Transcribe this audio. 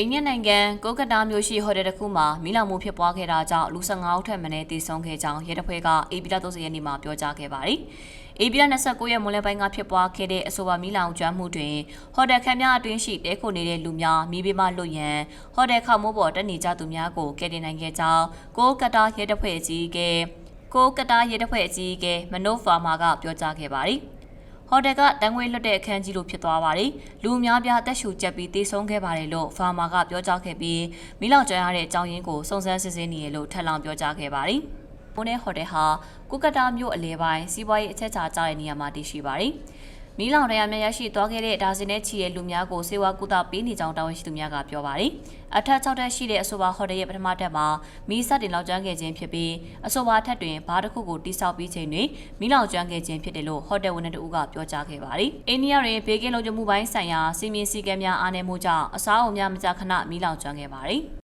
အိန္ဒိယနိုင်ငံကိုကတာမြို့ရှိဟိုတယ်တစ်ခုမှာမိလောင်မှုဖြစ်ပွားခဲ့တာကြောင့်လူ15ဦးထက်မနည်းသေဆုံးခဲ့ကြောင်းရဲတပ်ဖွဲ့ကအေပီတာ30ရက်နေ့မှာပြောကြားခဲ့ပါတယ်။အေပီတာ29ရက်မွန်းလယ်ပိုင်းကဖြစ်ပွားခဲ့တဲ့အဆိုပါမိလောင်ကျွမ်းမှုတွင်ဟိုတယ်ခန်းများအတွင်းရှိတဲခုနေတဲ့လူများမိဘမလွတ်ရန်ဟိုတယ်ခေါမိုးပေါ်တက်နေကြသူများကိုကယ်တင်နိုင်ခဲ့ကြောင်းကိုကတာရဲတပ်ဖွဲ့အကြီးအကဲကိုကတာရဲတပ်ဖွဲ့အကြီးအကဲမနိုဖာမာကပြောကြားခဲ့ပါတယ်။ ဟိုတယ်ကတန်ငွေလွတ်တဲ့အခန်းကြီးလိုဖြစ်သွားပါတယ်။လူအများပြားအသက်ရှူကျက်ပြီးတေဆုံးခဲ့ပါတယ်လို့ဖာမာကပြောကြားခဲ့ပြီးမိလောက်ကျန်ရတဲ့အကြောင်းရင်းကိုစုံစမ်းစစ်ဆေးနေရလို့ထပ်လောင်းပြောကြားခဲ့ပါတယ်။မိုးနဲ့ဟိုတယ်ဟာကုကတာမြို့အလဲပိုင်းစီးပွားရေးအချက်ချာကျတဲ့နေရာမှာတည်ရှိပါတယ်။ မီးလောင်တရားများရရှိသွားခဲ့တဲ့ဒါဇင်နဲ့ချီတဲ့လူများကိုစေဝါကုသပေးနေကြောင်းတာဝန်ရှိသူများကပြောပါတယ်။အထက်6ထပ်ရှိတဲ့အဆိုပါဟိုတယ်ရဲ့ပထမထပ်မှာမီးစတင်လောင်ကျွမ်းခဲ့ခြင်းဖြစ်ပြီးအဆိုပါထပ်တွင်ဘားတစ်ခုကိုတိစောက်ပြီးချိန်တွင်မီးလောင်ကျွမ်းခဲ့ခြင်းဖြစ်တယ်လို့ဟိုတယ်ဝန်ထမ်းတဦးကပြောကြားခဲ့ပါတယ်။အိန္ဒိယတွင်ဘေးကင်းလုံခြုံမှုပိုင်းဆိုင်ရာစီမင်းစည်းကမ်းများအားနည်းမှုကြောင့်အစားအုံများမကြာခဏမီးလောင်ကျွမ်းခဲ့ပါတယ်။